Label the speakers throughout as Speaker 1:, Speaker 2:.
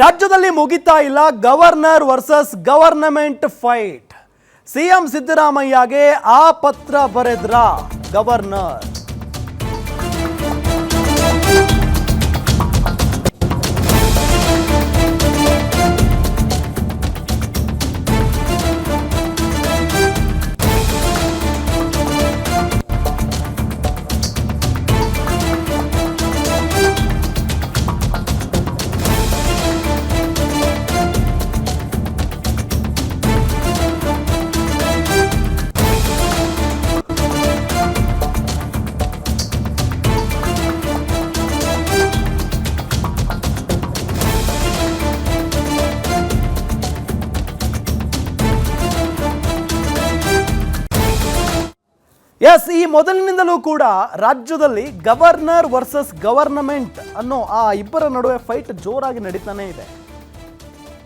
Speaker 1: ರಾಜ್ಯದಲ್ಲಿ ಮುಗಿತಾ ಇಲ್ಲ governor versus government fight. CM ಸಿದ್ದರಾಮಯ್ಯಗೆ ಆ ಪತ್ರ ಬರೆದ್ರ ಗವರ್ನರ್? ಎಸ್ ಈ ಮೊದಲಿನಿಂದಲೂ ಕೂಡ ರಾಜ್ಯದಲ್ಲಿ ಗವರ್ನರ್ ವರ್ಸಸ್ ಗವರ್ನಮೆಂಟ್ ಅನ್ನೋ ಆ ಇಬ್ಬರ ನಡುವೆ ಫೈಟ್ ಜೋರಾಗಿ ನಡೀತಾನೆ ಇದೆ.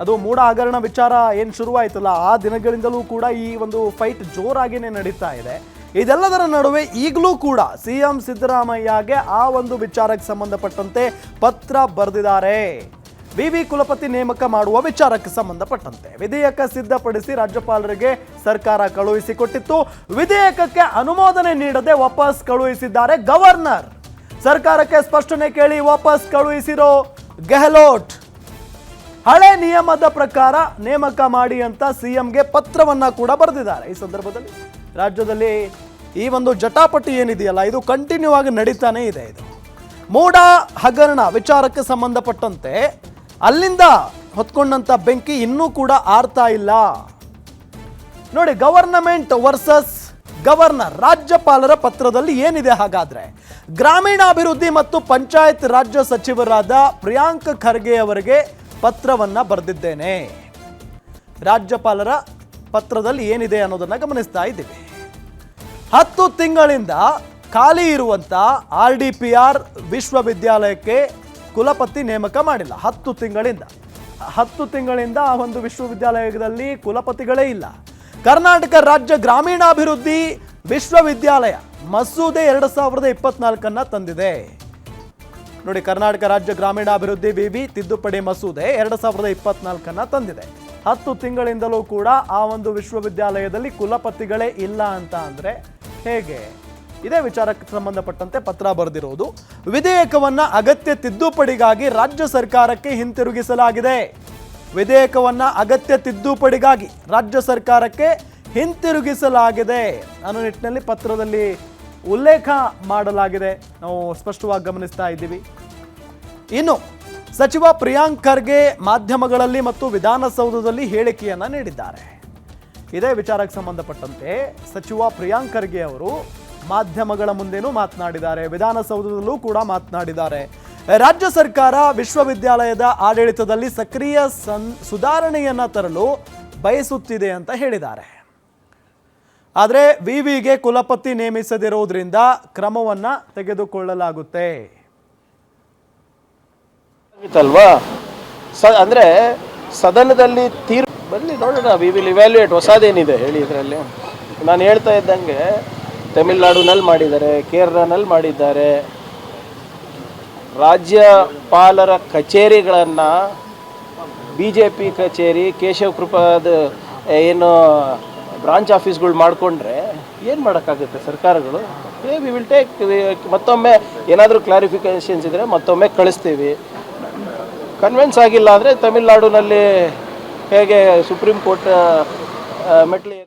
Speaker 1: ಅದು ಮೂಡ ಹಗರಣ ವಿಚಾರ ಏನು ಶುರುವಾಯಿತಲ್ಲ, ಆ ದಿನಗಳಿಂದಲೂ ಕೂಡ ಈ ಒಂದು ಫೈಟ್ ಜೋರಾಗಿನೇ ನಡೀತಾ ಇದೆ. ಇದೆಲ್ಲದರ ನಡುವೆ ಈಗಲೂ ಕೂಡ ಸಿ ಎಂ ಸಿದ್ದರಾಮಯ್ಯಗೆ ಆ ಒಂದು ವಿಚಾರಕ್ಕೆ ಸಂಬಂಧಪಟ್ಟಂತೆ ಪತ್ರ ಬರೆದಿದ್ದಾರೆ. ವಿ ವಿ ಕುಲಪತಿ ನೇಮಕ ಮಾಡುವ ವಿಚಾರಕ್ಕೆ ಸಂಬಂಧಪಟ್ಟಂತೆ ವಿಧೇಯಕ ಸಿದ್ಧಪಡಿಸಿ ರಾಜ್ಯಪಾಲರಿಗೆ ಸರ್ಕಾರ ಕಳುಹಿಸಿಕೊಟ್ಟಿತ್ತು. ವಿಧೇಯಕಕ್ಕೆ ಅನುಮೋದನೆ ನೀಡದೆ ವಾಪಸ್ ಕಳುಹಿಸಿದ್ದಾರೆ ಗವರ್ನರ್. ಸರ್ಕಾರಕ್ಕೆ ಸ್ಪಷ್ಟನೆ ಕೇಳಿ ವಾಪಸ್ ಕಳುಹಿಸಿರೋ ಗೆಹ್ಲೋಟ್. ಹಳೆ ನಿಯಮದ ಪ್ರಕಾರ ನೇಮಕ ಮಾಡಿ ಅಂತ ಸಿಎಂಗೆ ಪತ್ರವನ್ನ ಕೂಡ ಬರೆದಿದ್ದಾರೆ. ಈ ಸಂದರ್ಭದಲ್ಲಿ ರಾಜ್ಯದಲ್ಲಿ ಈ ಒಂದು ಜಟಾಪಟಿ ಏನಿದೆಯಲ್ಲ, ಇದು ಕಂಟಿನ್ಯೂ ಆಗಿ ನಡೀತಾನೆ ಇದೆ ಇದು. ಮೂಡ ಹಗರಣ ವಿಚಾರಕ್ಕೆ ಸಂಬಂಧಪಟ್ಟಂತೆ ಅಲ್ಲಿಂದ ಹೊತ್ಕೊಂಡಂಥ ಬೆಂಕಿ ಇನ್ನೂ ಕೂಡ ಆರ್ತಾ ಇಲ್ಲ. ನೋಡಿ, ಗವರ್ನಮೆಂಟ್ ವರ್ಸಸ್ ಗವರ್ನರ್ ರಾಜ್ಯಪಾಲರ ಪತ್ರದಲ್ಲಿ ಏನಿದೆ ಹಾಗಾದ್ರೆ? ಗ್ರಾಮೀಣಾಭಿವೃದ್ಧಿ ಮತ್ತು ಪಂಚಾಯತ್ ರಾಜ್ಯ ಸಚಿವರಾದ ಪ್ರಿಯಾಂಕ್ ಖರ್ಗೆ ಅವರಿಗೆ ಪತ್ರವನ್ನ ಬರೆದಿದ್ದೇನೆ. ರಾಜ್ಯಪಾಲರ ಪತ್ರದಲ್ಲಿ ಏನಿದೆ ಅನ್ನೋದನ್ನ ಗಮನಿಸ್ತಾ ಇದ್ದೀವಿ. ಹತ್ತು ತಿಂಗಳಿಂದ ಖಾಲಿ ಇರುವಂತ ಆರ್ ಡಿ ಪಿ ಆರ್ ವಿಶ್ವವಿದ್ಯಾಲಯಕ್ಕೆ ಕುಲಪತಿ ನೇಮಕ ಮಾಡಿಲ್ಲ. ಹತ್ತು ತಿಂಗಳಿಂದ. ಹತ್ತು ತಿಂಗಳಿಂದ ಆ ಒಂದು ವಿಶ್ವವಿದ್ಯಾಲಯದಲ್ಲಿ ಕುಲಪತಿಗಳೇ ಇಲ್ಲ. ಕರ್ನಾಟಕ ರಾಜ್ಯ ಗ್ರಾಮೀಣಾಭಿವೃದ್ಧಿ ವಿಶ್ವವಿದ್ಯಾಲಯ ಮಸೂದೆ ಎರಡು ಸಾವಿರದ ಇಪ್ಪತ್ನಾಲ್ಕನ್ನು ತಂದಿದೆ. ನೋಡಿ, ಕರ್ನಾಟಕ ರಾಜ್ಯ ಗ್ರಾಮೀಣಾಭಿವೃದ್ಧಿ ವಿವಿ ತಿದ್ದುಪಡಿ ಮಸೂದೆ ಎರಡು ಸಾವಿರದ ಇಪ್ಪತ್ನಾಲ್ಕನ್ನ ತಂದಿದೆ. ಹತ್ತು ತಿಂಗಳಿಂದಲೂ ಕೂಡ ಆ ಒಂದು ವಿಶ್ವವಿದ್ಯಾಲಯದಲ್ಲಿ ಕುಲಪತಿಗಳೇ ಇಲ್ಲ ಅಂತ ಅಂದರೆ ಹೇಗೆ? ಇದೇ ವಿಚಾರಕ್ಕೆ ಸಂಬಂಧಪಟ್ಟಂತೆ ಪತ್ರ ಬರೆದಿರುವುದು, ವಿಧೇಯಕವನ್ನ ಅಗತ್ಯ ತಿದ್ದುಪಡಿಗಾಗಿ ರಾಜ್ಯ ಸರ್ಕಾರಕ್ಕೆ ಹಿಂತಿರುಗಿಸಲಾಗಿದೆ. ವಿಧೇಯಕವನ್ನ ಅಗತ್ಯ ತಿದ್ದುಪಡಿಗಾಗಿ ರಾಜ್ಯ ಸರ್ಕಾರಕ್ಕೆ ಹಿಂತಿರುಗಿಸಲಾಗಿದೆ. ಅನ್ನೋ ನಿಟ್ಟಿನಲ್ಲಿ ಪತ್ರದಲ್ಲಿ ಉಲ್ಲೇಖ ಮಾಡಲಾಗಿದೆ. ನಾವು ಸ್ಪಷ್ಟವಾಗಿ ಗಮನಿಸ್ತಾ ಇದ್ದೀವಿ. ಇನ್ನು, ಸಚಿವ ಪ್ರಿಯಾಂಕ್ ಖರ್ಗೆ ಮಾಧ್ಯಮಗಳಲ್ಲಿ ಮತ್ತು ವಿಧಾನಸೌಧದಲ್ಲಿ ಹೇಳಿಕೆಯನ್ನ ನೀಡಿದ್ದಾರೆ. ಇದೇ ವಿಚಾರಕ್ಕೆ ಸಂಬಂಧಪಟ್ಟಂತೆ ಸಚಿವ ಪ್ರಿಯಾಂಕ್ ಖರ್ಗೆ ಅವರು ಮಾಧ್ಯಮಗಳ ಮುಂದೆನೂ ಮಾತನಾಡಿದ್ದಾರೆ. ವಿಧಾನಸೌಧದಲ್ಲೂ ಕೂಡ ಮಾತನಾಡಿದ್ದಾರೆ. ರಾಜ್ಯ ಸರ್ಕಾರ ವಿಶ್ವವಿದ್ಯಾಲಯದ ಆಡಳಿತದಲ್ಲಿ ಸಕ್ರಿಯ ಸನ್, ಸುಧಾರಣೆಯನ್ನ ತರಲು ಬಯಸುತ್ತಿದೆ ಅಂತ ಹೇಳಿದ್ದಾರೆ. ಆದರೆ ವಿವಿಗೆ ಕುಲಪತಿ ನೇಮಿಸದಿರುವುದರಿಂದ ಕ್ರಮವನ್ನ ತೆಗೆದುಕೊಳ್ಳಲಾಗುತ್ತೆ.
Speaker 2: ಅಂದರೆ ಸದನದಲ್ಲಿ ತೀರ್ಪು ಬರಲಿ ನೋಡೋಣ ವಿ ವಿಲ್ ಇವ್ಯಾಲ್ಯೂಯೇಟ್ ಹೊಸದೇನಿದೆ ಹೇಳಿ ಇದರಲ್ಲಿ ನಾನು ಹೇಳ್ತಾ ಇದ್ದಂಗೆ ತಮಿಳ್ನಾಡುನಲ್ಲಿ ಮಾಡಿದ್ದಾರೆ, ಕೇರಳನಲ್ಲಿ ಮಾಡಿದ್ದಾರೆ. ರಾಜ್ಯಪಾಲರ ಕಚೇರಿಗಳನ್ನು ಬಿ ಜೆ ಪಿ ಕಚೇರಿ, ಕೇಶವ ಕೃಪಾದ ಏನು ಬ್ರಾಂಚ್ ಆಫೀಸ್ಗಳು ಮಾಡಿಕೊಂಡ್ರೆ ಏನು ಮಾಡೋಕ್ಕಾಗುತ್ತೆ ಸರ್ಕಾರಗಳು? ಏ ವಿ ವಿಲ್ ಟೇಕ್ ಮತ್ತೊಮ್ಮೆ ಏನಾದರೂ ಕ್ಲಾರಿಫಿಕೇಷನ್ಸ್ ಇದ್ದರೆ ಮತ್ತೊಮ್ಮೆ ಕಳಿಸ್ತೀವಿ. ಕನ್ವಿನ್ಸ್ ಆಗಿಲ್ಲ ಅಂದರೆ ತಮಿಳ್ನಾಡಿನಲ್ಲಿ ಹೇಗೆ ಸುಪ್ರೀಂ ಕೋರ್ಟ್ ಮೆಟ್ಲಿ